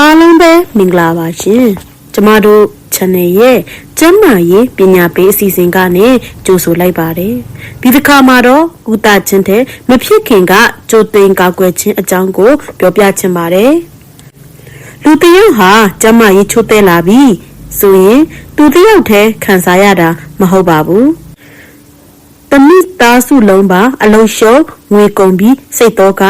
အားလုံးပဲမင်္ဂလာပါရှင်ကျမတို့ channel ရဲ့ကျမ်းမာရေးပညာပေးအစီအစဉ်ကနေကြိုဆိုလိုက်ပါတယ်ဒီတစ်ခါမှာတော့ကုသခြင်းတဲ့မဖြစ်ခင်ကကြိုတင်ကာကွယ်ခြင်းအကြောင်းကို ပြောပြချင်ပါတယ်လူတစ်ယောက်ဟာကျမ်းမာရေးချို့တဲ့လာပြီဆိုရင်သူတစ်ယောက်တည်းခံစားရတာမဟုတ်ပါဘူးတမိသားစုလုံးပါ အလုံးရှုံးငွေကုန်ပြီးစိတ်တော့က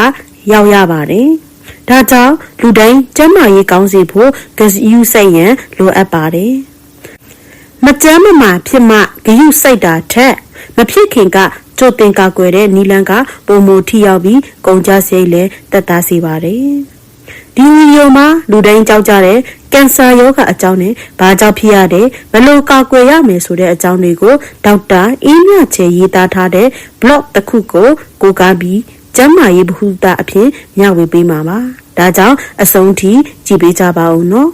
ရောက်ရပါတယ်။ ဒါကြောင့်လူတိုင်းကျန်းမာရေးကောင်းစေဖို့ဂရုစိုက်ရန်လိုအပ်ပါတယ်။မကျန်းမမာဖြစ်မှဂရုစိုက်တာထက်မဖြစ်ခင်ကကြိုတင်ကာကွယ်တဲ့နီလန်ကပုံမူထိရောက်ပြီးကုန်ကြစရိတ်လည်းတက်တာစေပါတယ်။ဒီဗီဒီယိုမှာလူတိုင်းကြောက်ကြတဲ့ကင်ဆာရောဂါအကြောင်းနဲ့ဘာကြောင့်ဖြစ်ရတယ်ဘယ်လိုကာကွယ်ရမယ်ဆိုတဲ့အကြောင်းတွေကိုဒေါက်တာအင်းမြချေရေးသားထားတဲ့ blog တစ်ခုကိုကိုးကားပြီးကျမ်းမာရေးဗဟုသုတအဖြစ်မျှဝေပေးမှာပါ ဒါကြောင့်အဆုံးထိကြည့်ပေးကြပါဦးနော်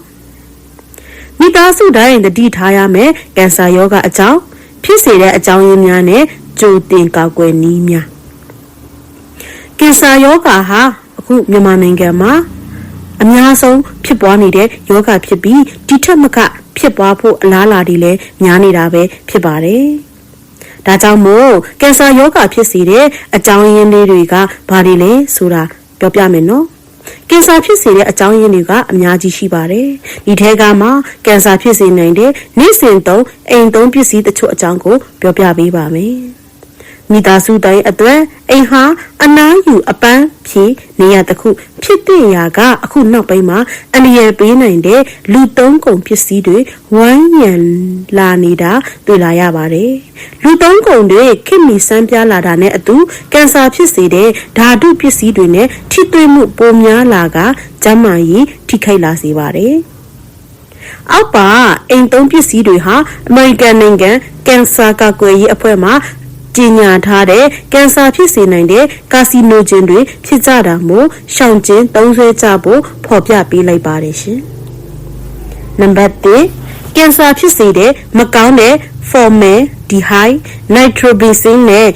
မိသားစုတိုင်းတတိထားရမယ်ကင်ဆာရောဂါအကြောင်းဖြစ်စေတဲ့အကြောင်းရင်းများနဲ့ကြိုတင်ကာကွယ်နည်းများကင်ဆာရောဂါဟာအခုမြန်မာနိုင်ငံမှာအများဆုံးဖြစ်ပွားနေတဲ့ယောဂဖြစ်ပြီးဒီထက်မကဖြစ်ပွားဖို့အလားအလာတွေလည်းများနေတာပဲဖြစ်ပါတယ်။ဒါကြောင့်မို့ကင်ဆာယောဂဖြစ်စေတဲ့အကြောင်းရင်းလေးတွေကဘာတွေလဲဆိုတာပြောပြမယ်နော်။ ကင်ဆာဖြစ်စေတဲ့အကြောင်းရင်းတွေကအများကြီးရှိပါတယ်။ဒီထဲကမှကင်ဆာဖြစ်စေနိုင်တဲ့နေ့စဉ်သုံးအိမ်သုံးပစ္စည်းတချို့အကြောင်းကိုပြောပြပေးပါမယ်။ မိသားစုတိုင်းအတွက်အိမ်ဟာအနားယူအပန်းဖြေနေရတခုဖြစ်တဲ့ရာကအခုနောက်ပိုင်းမှာအလျယ်ပေးနိုင်တဲ့လူသုံးကုန်ပစ္စည်းတွေဝိုင်းရံလာနေတာတွေ့လာရပါတယ်လူသုံးကုန်တွေခင်မီစမ်းပြလာတာနဲ့အတူကင်ဆာဖြစ်စေတဲ့ဓာတုပစ္စည်းတွေနဲ့ထိတွေ့မှုပိုများလာကကျန်းမာရေးထိခိုက်လာစေပါတယ်အောက်ပါအိမ်သုံးပစ္စည်းတွေဟာအမေရိကန်နိုင်ငံကင်ဆာကာကွယ်ရေးအဖွဲ့မှ ကြီးညာထားတဲ့ကင်ဆာဖြစ်စေနိုင်တဲ့ကာစီနိုဂျင်တွေဖြစ်ကြတာမို့ရှောင်ကျဉ်သုံးဆွဲကြဖို့ဖော်ပြပေးလိုက်ပါတယ်ရှင်။နံပါတ်1ကင်ဆာဖြစ်စေတဲ့မကောင်းတဲ့ formaldehyde nitroglycerin နဲ့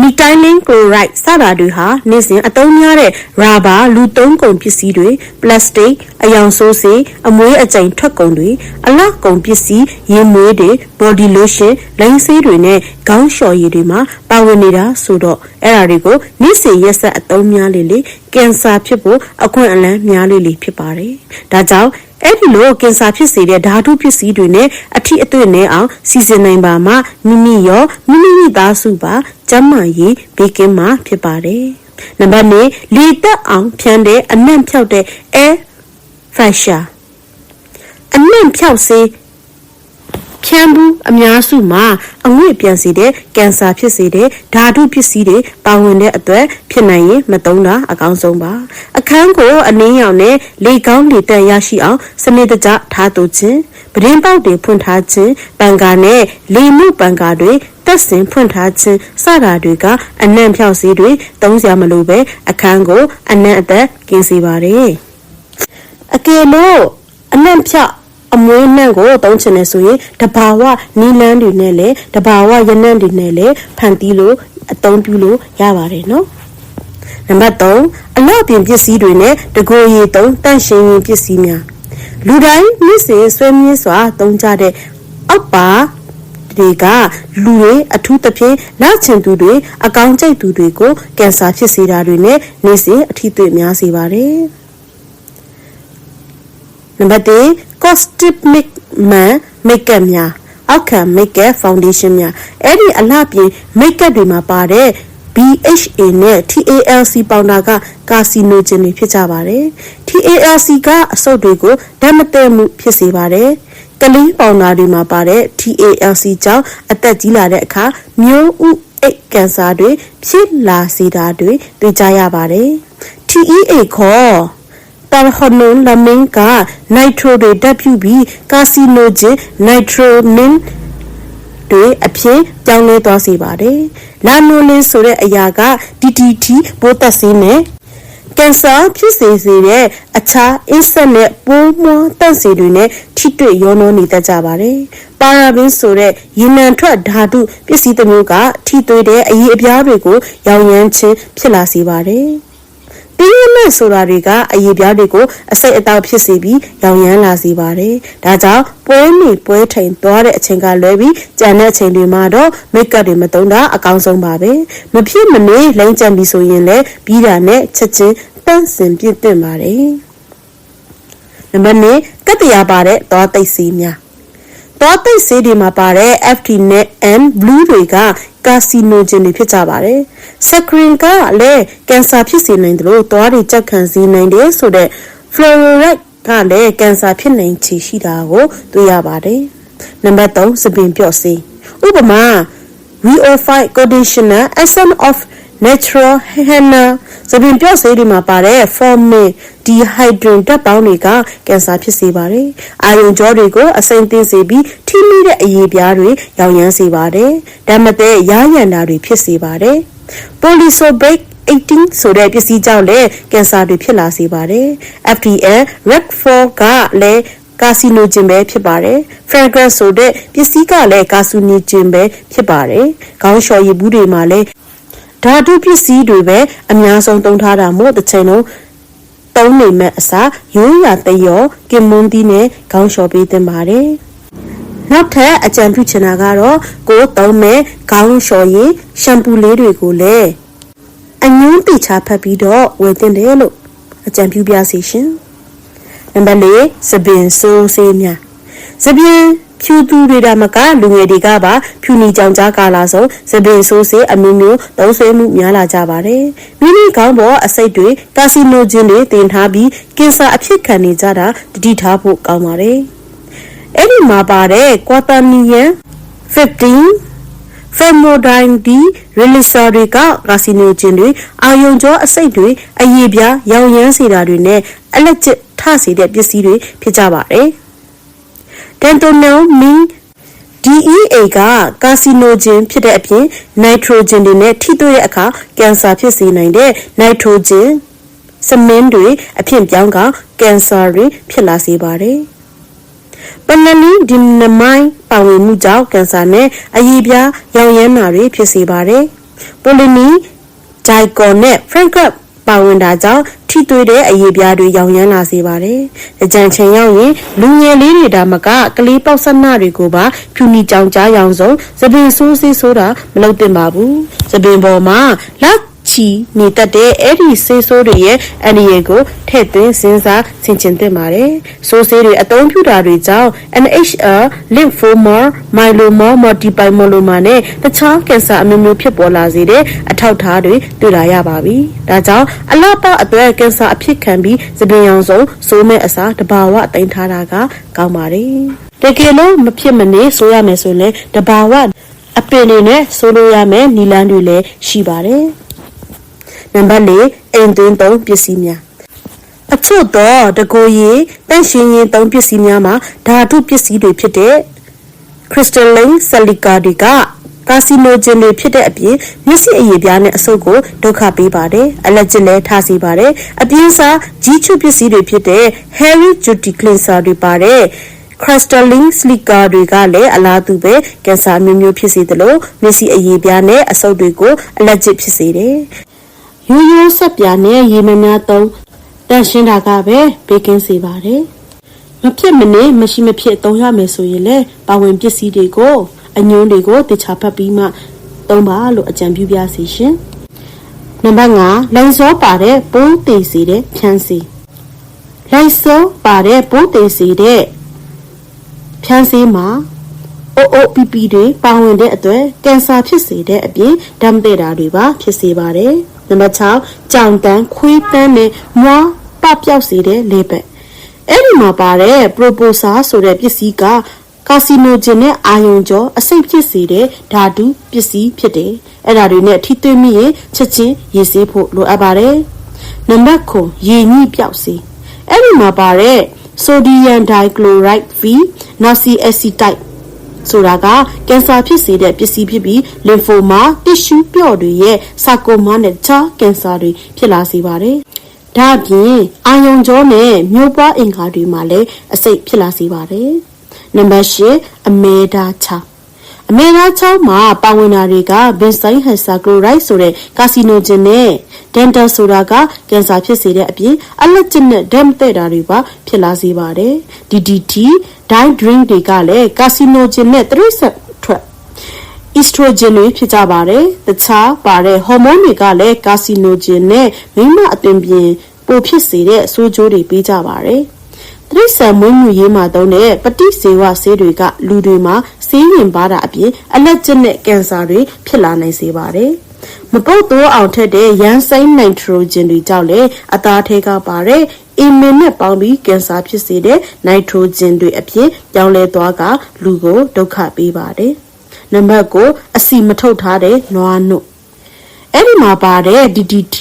မီတိုင်းလင်းကလိုရိုက်စတာတွေဟာနေ့စဉ်အသုံးများတဲ့ရာဘာလူသုံးကုန်ပစ္စည်းတွေပလတ်စတစ်အယောင်ဆိုးစေးအမွေးအကြိမ်ထွက်ကုန်တွေအလောက်ကုန်ပစ္စည်းရင်မွေးတွေ body lotion လိမ်ဆေးတွေနဲ့ခေါင်းလျှော်ရည်တွေမှာပါဝင်နေတာဆိုတော့အဲ့ဒါတွေကိုနေ့စဉ်ရက်ဆက်အသုံးများလေလေကင်ဆာဖြစ်ဖို့အခွင့်အလမ်းများလေလေဖြစ်ပါတယ်ဒါကြောင့် အဲ့ဒီလိုကင်ဆာဖြစ်စေတဲ့ဓာတုပစ္စည်းတွေနဲ့အထီးအသွင်နဲ့အောင်စီစဉ်နိုင်ပါမှမိမိရောမိမိမိသားစုပါကျန်းမာရေးဘေးကင်းမှာဖြစ်ပါတယ်။နံပါတ်၄လေတက်အောင်ဖြန်းတဲ့အနံ့ဖြောက်တဲ့ air fascia အနံ့ဖြောက်စေး ဖြန်းဘူးအများစုမှာအငွေ့ပြန်စေတဲ့ကင်ဆာဖြစ်စေတဲ့ဓာတုပစ္စည်းတွေပါဝင်တဲ့အတွက်ဖြစ်နိုင်ရင်မသုံးတာအကောင်းဆုံးပါအခန်းကိုအနည်းရောင်နဲ့လေကောင်းလေတက်ရရှိအောင်စနစ်တကျထားတူခြင်းပဒင်းပေါက်တွေဖွင့်ထားခြင်းပန်ကာနဲ့လေမှုပန်ကာတွေတက်စင်ဖွင့်ထားခြင်းစတာတွေကအနံ့ဖြောက်စေးတွေသုံးစရာမလိုပဲအခန်းကိုအနံ့အသက်ကင်းစေပါတယ်အကယ်လို့အနံ့ဖြောက် အမွေးနှံ့ကိုတုံးချင်နေဆိုရင်တဘာဝနီလန်းတွေနဲ့လည်းတဘာဝရနံ့တွေနဲ့လည်းဖန်တီးလို့အသုံးပြုလို့ရပါတယ်နော်နံပါတ်3အလောက်ပြင်ပစ္စည်းတွေနဲ့တကိုယ်ရည်သုံးတန့်ရှင်းရင်ပစ္စည်းများလူတိုင်းမြစ်စင်ဆွဲမြင့်စွာသုံးကြတဲ့အောက်ပါတွေကလူတွေအထူးသဖြင့်လက်ချင်သူတွေအကောင်ကျိတ်သူတွေကိုကင်ဆာဖြစ်စေတာတွေနဲ့နေစဉ်အထီးသွေးများစေပါတယ်။ နံပါတ်4 cosmetic man makeup များအောက်ခံ makeup foundation များအဲ့ဒီအလှပြင် makeup တွေမှာပါတဲ့ BHA နဲ့ TALC ပေါင်တာကကာစီနိုဂျင်တွေဖြစ်ကြပါတယ်။ TALC ကအဆုတ်တွေကိုဓာတ်မတည့်မှုဖြစ်စေပါတယ်။ကလေးပေါင်တာတွေမှာပါတဲ့ TALC ကြောင့်အသက်ကြီးလာတဲ့အခါမျိုးဥအိတ်ကင်ဆာတွေဖြစ်လာစေတာတွေတွေ့ကြရပါတယ်။ TEA ခေါ် တာဟိုနွန်လမင်းကနိုက်ထရိုတွေတက်ပြုပြီးကာစီနိုဂျင်နိုက်ထရိုမင်းတွေအဖြစ်ပြောင်းလဲသွားစေပါတယ်။လာနိုလင်းဆိုတဲ့အရာက DDT ဘိုးသက်ဆေးနဲ့ကင်ဆာဖြစ်စေစေတဲ့အခြားအင်းဆက်နဲ့ပိုးမွှားတန့်စေတွေနဲ့ထိတွေ့ရောနှောနေတတ်ကြပါတယ်။ပါရာဘင်းဆိုတဲ့ရေနံထွက်ဓာတုပစ္စည်းတစ်မျိုးကထိတွေ့တဲ့အရေးအပြားတွေကိုရောင်ရမ်းခြင်းဖြစ်လာစေပါတယ်။ တတင်းရမဲ့ဆိုတာတွေကအရေးပြားတွေကိုအစိတ်အတောက်ဖြစ်စေပြီးရောင်ရမ်းလာစေပါတယ်။ဒါကြောင့်ပွဲနေပွဲထိန်သွားတဲ့အချိန်ကလွဲပြီးကြံတဲ့အချိန်တွေမှာတော့မိတ်ကပ်တွေမသုံးတာအကောင်းဆုံးပါပဲ။မဖြစ်မနေလိမ့်ကြံပြီဆိုရင်လည်းပြီးတာနဲ့ချက်ချင်းတန့်စင်ပြည့်တင်ပါတယ်။နံပါတ်၄ကတ္တရာပါတဲ့သွားသိပ်စီးများသွားသိပ်ဆေးတွေမှာပါတဲ့ FT နဲ့ N blue တွေက ကာစီနိုဂျင်တွေဖြစ်ကြပါတယ်။စကရင်ကလည်းကင်ဆာဖြစ်စေနိုင်တယ်လို့သွားတွေကြက်ခံစေနိုင်တယ်ဆိုတဲ့ fluoride ကလည်းကင်ဆာဖြစ်နိုင်ခြေရှိတာကိုတွေ့ရပါတယ်။နံပါတ်3စပင်ပြော့ဆေးဥပမာ Reofy conditioner essence of natural henna စပင်ပြော့ဆေးတွေမှာပါတဲ့ formin dehydrin ဓာတ်ပေါင်းတွေကကင်ဆာဖြစ်စေပါတယ်။အာယုံကြောတွေကိုအစိမ့်သိမ်းစေပြီးထိမိတဲ့အရေးပြားတွေရောင်ရမ်းစေပါတယ်။ဓာတ်မသေးရာရန်တာတွေဖြစ်စေပါတယ်။ polysorbic 18ဆိုတဲ့ပစ္စည်းကြောင့်လည်းကင်ဆာတွေဖြစ်လာစေပါတယ်။ FDN REC4 ကလည်းကာစီနိုဂျင်ပဲဖြစ်ပါတယ်။ fragrance ဆိုတဲ့ပစ္စည်းကလည်းကာစီနိုဂျင်ပဲဖြစ်ပါတယ်။ခေါင်းလျှော်ရည်ဘူးတွေမှာလည်း ဓာတုပစ္စည်းတွေပဲအများဆုံးသုံးထားတာမို့တစ်ချိန်လုံးသုံးနေမဲ့အစားရိုးရာတရောကင်မွန်းသီးနဲ့ခေါင်းလျှော်ပေးသင့်ပါတယ်။နောက်ထပ်အကြံပြုချင်တာကတော့ကိုယ်သုံးမဲ့ခေါင်းလျှော်ရည်ရှမ်ပူလေးတွေကိုလည်းအငင်းတိချဖတ်ပြီးတော့ဝယ်သင့်တယ်လို့အကြံပြုပြစီရှင်။နံပါတ်၄စပင်ဆိုးဆေးများစပင် ဖြူသူတွေဒါမကလူငယ်တွေကပါဖြူနီကြောင်ကြားကာလာဆုံးစပင်ဆိုးဆေးအမျိုးမျိုးသုံးဆွဲမှုများလာကြပါတယ်။မိမိကောင်းပေါ်အစိတ်တွေကာစီနိုဂျင်တွေတင်ထားပြီးကင်ဆာအဖြစ်ခံနေကြတာတတိထားဖို့ကောင်းပါတယ်။အဲ့ဒီမှာပါတဲ့ကွာတာနီယန်15 Famodine D releaser တွေကကာစီနိုဂျင်တွေအာယုံကြောအစိတ်တွေအရေးပြားရောင်ရမ်းစေတာတွေနဲ့အလက်ကျထစေတဲ့ပစ္စည်းတွေဖြစ်ကြပါတယ်။ Dentonel mean DEA ကကာစီနိုဂျင်ဖြစ်တဲ့အပြင်နိုက်ထရိုဂျင်တွေနဲ့ထိတွေ့တဲ့အခါကင်ဆာဖြစ်စေနိုင်တဲ့နိုက်ထရိုဂျင်စမင်းတွေအဖြစ်ပြောင်းကကင်ဆာတွေဖြစ်လာစေပါတယ်။ပနလီဒီနမိုင်းပါဝင်မှုကြောင့်ကင်ဆာနဲ့အရည်ပြားရောင်ရမ်းတာတွေဖြစ်စေပါတယ်။ပိုလီနီဂျိုင်ကွန်နဲ့ဖရန့်ကပ်ပါဝင်တာကြောင့် ထိတွေ့တဲ့အရေးပြားတွေရောင်ရမ်းလာစေပါတယ်။အကြံချိန်ရောက်ရင်လူငယ်လေးတွေဒါမကကလေးပေါက်ဆက်နတွေကိုပါဖြူနီကြောင်ကြားရောင်စုံသပင်ဆိုးဆေးဆိုတာမလုပ်သင့်ပါဘူး။သပင်ပေါ်မှာလက် ချီနေတတ်တဲ့အဲ့ဒီဆေးဆိုးတွေရဲ့အန္တရာယ်ကိုထည့်သွင်းစဉ်းစားဆင်ခြင်သင့်ပါတယ်။ဆိုးဆေးတွေအသုံးပြုတာတွေကြောင့် NHL lymphoma myeloma multiple myeloma နဲ့တခြားကင်ဆာအမျိုးမျိုးဖြစ်ပေါ်လာစေတဲ့အထောက်အထားတွေတွေ့လာရပါပြီ။ဒါကြောင့်အလားပါအတွက်ကင်ဆာအဖြစ်ခံပြီးသပင်ရောင်စုံစိုးမဲ့အစားတဘာဝအသိမ်းထားတာကကောင်းပါတယ်။တကယ်လို့မဖြစ်မနေဆိုရမယ်ဆိုရင်တဘာဝအပင်တွေနဲ့ဆိုလို့ရမယ်နီလန်းတွေလည်းရှိပါတယ်။ နံပါတ်၄အိမ်သွင်းသုံးပစ္စည်းများအချို့တော့တကိုရီတန့်ရှင်ရင်သုံးပစ္စည်းများမှာဓာတုပစ္စည်းတွေဖြစ်တဲ့ crystalline silica တွေကကာစီနိုဂျင်တွေဖြစ်တဲ့အပြင်မျက်စိအရည်ပြားနဲ့အဆုတ်ကိုဒုက္ခပေးပါတယ်အလက်ကျလည်းထားစေပါတယ်အပြင်းစားကြီးချွပစ္စည်းတွေဖြစ်တဲ့ hairy duty cleanser တွေပါတယ် crystalline silica တွေကလည်းအလားတူပဲကင်ဆာမျိုးမျိုးဖြစ်စေသလိုမျက်စိအရည်ပြားနဲ့အဆုတ်တွေကိုအလက်ကျဖြစ်စေတယ် ရိုးရိုးဆက်ပြာနဲ့ရေမများသုံးတန့်ရှင်းတာကပဲဘေးကင်းစေပါတယ်။မဖြစ်မနေမရှိမဖြစ်သုံးရမယ်ဆိုရင်လည်းပါဝင်ပစ္စည်းတွေကိုအညွန်းတွေကိုတခြားဖတ်ပြီးမှသုံးပါလို့အကြံပြုပြစီရှင်။နံပါတ်5လိုင်စောပါတဲ့ပိုးသေးစီတဲ့ဖြန်းစီလိုင်စောပါတဲ့ပိုးသေးစီတဲ့ဖြန်းစီမှာ OOPP တွေပါဝင်တဲ့အတွက်ကင်ဆာဖြစ်စေတဲ့အပြင်ဓာတ်မတည့်တာတွေပါဖြစ်စေပါတယ်။ နံပါတ်6ကြောင်တန်းခွေးတန်းနဲ့မွားပပျောက်စေတဲ့လေဘက်အဲ့ဒီမှာပါတဲ့ proposa ဆိုတဲ့ပစ္စည်းကကာစီနိုဂျင်နဲ့အာယုံကြောအဆိပ်ဖြစ်စေတဲ့ဓာတုပစ္စည်းဖြစ်တယ်အဲ့ဒါတွေနဲ့ထိတွေ့မိရင်ချက်ချင်းရေဆေးဖို့လိုအပ်ပါတယ်နံပါတ်9ရေညှိပြောက်စေအဲ့ဒီမှာပါတဲ့ sodium dichloride V nazi acetate ဆိုတာကကင်ဆာဖြစ်စေတဲ့ပစ္စည်းဖြစ်ပြီးလင်ဖိုမာတစ်ရှူးပျော့တွေရဲ့ဆာကိုမာနဲ့တခြားကင်ဆာတွေဖြစ်လာစေပါတယ်။ဒါ့အပြင်အာယုံကြောနဲ့မျိုးပွားအင်္ဂါတွေမှာလည်းအဆိပ်ဖြစ်လာစေပါတယ်။နံပါတ်၈အမေဒါချာအအမေရိကချောင်းမှာပါဝင်တာတွေကဘင်ဆိုင်ဟက်ဆာကလိုရိုက်ဆိုတဲ့ကာစီနိုဂျင်နဲ့ဒန်တာဆိုတာကကင်ဆာဖြစ်စေတဲ့အပြင်အလက်ကျစ်နဲ့ဓာတ်မတည့်တာတွေပါဖြစ်လာစေပါတယ် DDT dye drink တွေကလည်းကာစီနိုဂျင်နဲ့တရိစက်ထွက် estrogen တွေဖြစ်ကြပါတယ်။တခြားပါတဲ့ဟော်မုန်းတွေကလည်း carcinogen နဲ့မိန်းမအသွင်ပြင်ပိုဖြစ်စေတဲ့ဆိုးကျိုးတွေပေးကြပါတယ်။တရိษံမွေးမြူရေးမှာသုံးတဲ့ပฏิစေဝဆေးတွေကလူတွေမှာဆေးရင်ပါတာအပြင်အလက်ကျစ်နဲ့ကင်ဆာတွေဖြစ်လာနိုင်စေပါတယ်။မပုတ်တိုးအောင်ထက်တဲ့ရန်စိမ်းနိုက်ထရိုဂျင်တွေကြောင့်လည်းအသားထဲကပါတဲ့ အီမင်နဲ့ပေါင်းပြီးကင်ဆာဖြစ်စေတဲ့နိုက်ထရိုဂျင်တွေအပြင်ပြောင်းလဲသွားကလူကိုဒုက္ခပေးပါတယ်။နံပါတ်ကိုအစီမထုတ်ထားတဲ့နွားနု အဲ့ဒီမှာပါတဲ့ DDT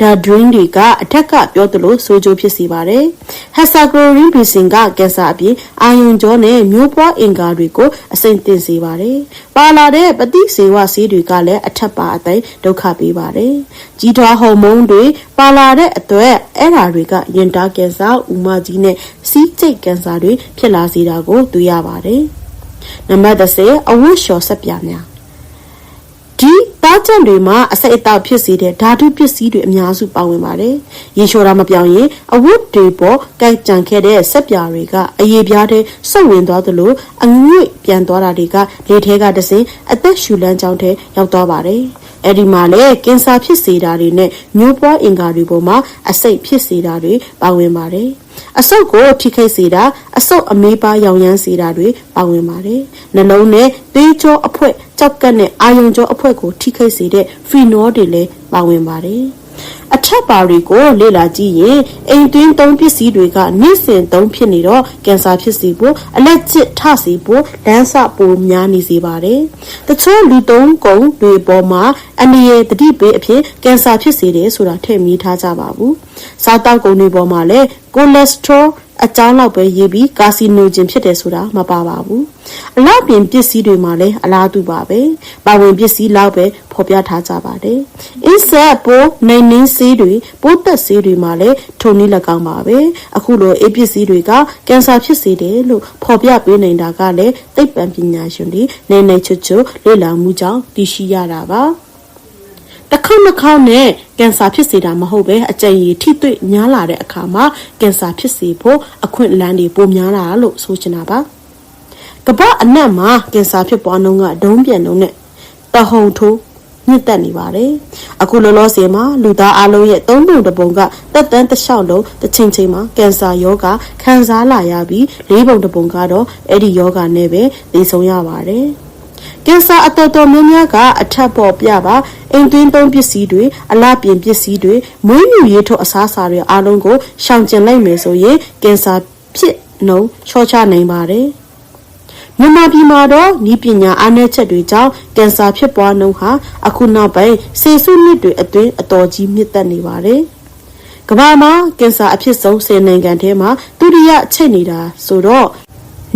ဓာတ် drink တွေကအထက်ကပြောသလိုဆိုးကျိုးဖြစ်စေပါတယ်။ hexachloroquine ဘီစင်ကကင်ဆာအပြင်အာယုံကြောနဲ့မျိုးပွားအင်္ဂါတွေကိုအစိမ့်တင်စေပါတယ်။ပါလာတဲ့ပฏิစေဝဆေးတွေကလည်းအထက်ပါအတိုင်းဒုက္ခပေးပါတယ်။ကြီးထွားဟော်မုန်းတွေပါလာတဲ့အတွက်အဲ့ဓာတွေကရင်တာကင်ဆာ၊ဥမကြီးနဲ့စီးကျိတ်ကင်ဆာတွေဖြစ်လာစေတာကိုတွေ့ရပါတယ်။နံပါတ်30အဝတ်လျှော်ဆက်ပြများဒီ တားချက်တွေမှာအစိတ်အသောက်ဖြစ်စေတဲ့ဓာတုပစ္စည်းတွေအများစုပါဝင်ပါတယ်။ရေလျှော်တာမပြောင်းရင်အဝတ်တွေပေါ်ကိုက်ကြံခဲ့တဲ့ဆက်ပြာတွေကအရေးပြားတဲ့စုပ်ဝင်သွားသလိုအငွေ့ပြန်သွားတာတွေကလေထဲကတစင်အသက်ရှူလန်းကြောင်းထဲရောက်သွားပါတယ်။အဲ့ဒီမှာလေကင်ဆာဖြစ်စေတာတွေနဲ့မျိုးပွားအင်္ဂါတွေပေါ်မှာအစိတ်ဖြစ်စေတာတွေပါဝင်ပါတယ်။ အဆုတ်ကိုထိခိုက်စေတာအဆုတ်အမေးပါရောင်ရမ်းစေတာတွေပါဝင်ပါတယ်။နှလုံးနဲ့သေးကြောအဖွဲကြောက်ကပ်နဲ့အာယုံကြောအဖွဲကိုထိခိုက်စေတဲ့ဖီနောတွေလည်းပါဝင်ပါတယ်။ အထက်ပါတွေကိုလေ့လာကြည့်ရင်အိမ်တွင်းသုံးပစ္စည်းတွေကနေ့စဉ်သုံးဖြစ်နေတော့ကင်ဆာဖြစ်စေဖို့အလက်ကျစ်ထစေဖို့လမ်းစပိုများနေစေပါတယ်။တချို့လူသုံးကုန်တွေပေါ်မှာအနေရတတိပေးအဖြစ်ကင်ဆာဖြစ်စေတယ်ဆိုတာထည့်မိထားကြပါဘူး။စားတောက်ကုန်တွေပေါ်မှာလည်းကိုလက်စထရော အကြောင်းလောက်ပဲရေးပြီးကာစီနိုဂျင်ဖြစ်တယ်ဆိုတာမပါပါဘူးအလားပြင်ပစ္စည်းတွေမှာလည်းအလားတူပါပဲပါဝင်ပစ္စည်းလောက်ပဲဖော်ပြထားကြပါတယ်အင်းဆက်ပိုးနိုင်နင်းဆေးတွေပိုးသက်ဆေးတွေမှာလည်းထုံနည်း၎င်းပါပဲအခုလိုအေးပစ္စည်းတွေကကင်ဆာဖြစ်စေတယ်လို့ဖော်ပြပေးနေတာကလည်းသိပ္ပံပညာရှင်တွေနေနေချွတ်ချွတ်လေ့လာမှုကြောင့်သိရှိရတာပါတစ်ခေါက်နှစ်ခေါက်နဲ့ ကင်ဆာဖြစ်စေတာမဟုတ်ပဲအကြိမ်ကြီးထိတွေ့များလာတဲ့အခါမှာကင်ဆာဖြစ်စေဖို့အခွင့်အလမ်းတွေပိုများလာလို့ဆိုချင်တာပါကမ္ဘာအနှံ့မှာကင်ဆာဖြစ်ပွားနှုန်းကဒုံးပြန်နှုန်းနဲ့တဟုန်ထိုးမြင့်တက်နေပါတယ်အခုလောလောဆယ်မှာလူသားအလုံးရဲ့သုံးပုံတစ်ပုံကတက်တန်းတစ်လျှောက်လုံးတစ်ချိန်ချိန်မှာကင်ဆာယောဂခံစားလာရပြီးလေးပုံတစ်ပုံကတော့အဲ့ဒီယောဂနဲ့ပဲသိဆုံးရပါတယ် ကင်ဆာအတော်တော်များများကအထက်ပေါ်ပြပါအိမ်တွင်းသုံးပစ္စည်းတွေအလားပြင်ပစ္စည်းတွေမွေးမြူရေးထုတ်အစားအစာတွေအားလုံးကိုရှောင်ကျဉ်လိုက်မယ်ဆိုရင်ကင်ဆာဖြစ်နှုန်းချော့ချနိုင်ပါတယ်မြန်မာပြည်မှာတော့ဤပညာအားနည်းချက်တွေကြောင့်ကင်ဆာဖြစ်ပွားနှုန်းဟာအခုနောက်ပိုင်းဆေးဆုနှစ်တွေအတွင်းအတော်ကြီးမြင့်တက်နေပါတယ်။ကမ္ဘာမှာကင်ဆာအဖြစ်ဆုံး10နိုင်ငံထဲမှာဒုတိယချိတ်နေတာဆိုတော့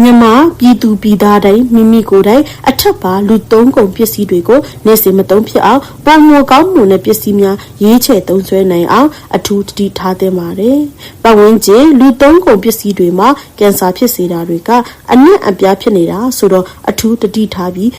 မြန်မာပြည်သူပြည်သားတိုင်းမိမိကိုယ်တိုင်အထက်ပါလူသုံးကုန်ပစ္စည်းတွေကိုနေ့စဉ်မသုံးဖြစ်အောင်ပုံငိုကောင်းမှုနဲ့ပစ္စည်းများရေးချဲ့သုံးစွဲနိုင်အောင်အထူးတတိထားသင့်ပါတယ်။ပတ်ဝန်းကျင်လူသုံးကုန်ပစ္စည်းတွေမှာကင်ဆာဖြစ်စေတာတွေကအနက်အပြားဖြစ်နေတာဆိုတော့အထူးတတိထားပြီး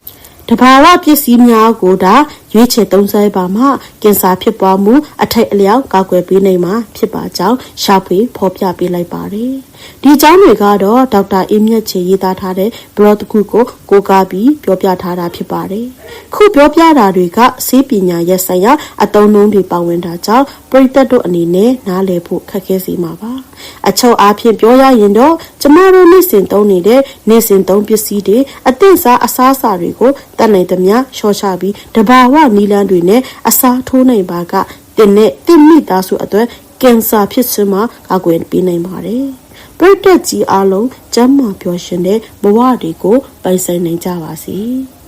တဘာဝပစ္စည်းများကိုဒါ ရွေးချယ်သုံးစွဲပါမှကင်ဆာဖြစ်ပွားမှုအထိုက်အလျောက်ကာကွယ်ပေးနိုင်မှာဖြစ်ပါကြောင်းရှာဖွေဖော်ပြပေးလိုက်ပါတယ်။ဒီကြောင်းတွေကတော့ဒေါက်တာအင်းမြတ်ချေရေးသားထားတဲ့ blog တစ်ခုကိုကိုးကားပြီးပြောပြထားတာဖြစ်ပါတယ်။ခုပြောပြတာတွေကဆေးပညာရဲ့ဆိုင်ရာအသုံးအနှုန်းတွေပါဝင်တာကြောင့်ပရိသတ်တို့အနေနဲ့နားလည်ဖို့ခက်ခဲစေမှာပါ။အချုပ်အားဖြင့်ပြောရရင်တော့ကျမတို့နေ့စဉ်သုံးနေတဲ့နေ့စဉ်သုံးပစ္စည်းတွေအသင့်စားအစားအစာတွေကိုတတ်နိုင်သမျှရှော့ချပြီးတဘာဝနီလန်းတွေနဲ့အစားထိုးနိုင်ပါကတင်နဲ့တင်မိသားစုအတွက်ကင်ဆာဖြစ်ခြင်းမှာကာကွယ်ပေးနိုင်ပါတယ်။ပရိသတ်ကြီးအားလုံးကျန်းမာပျော်ရွှင်တဲ့ဘဝတွေကိုပိုင်ဆိုင်နိုင်ကြပါစေ။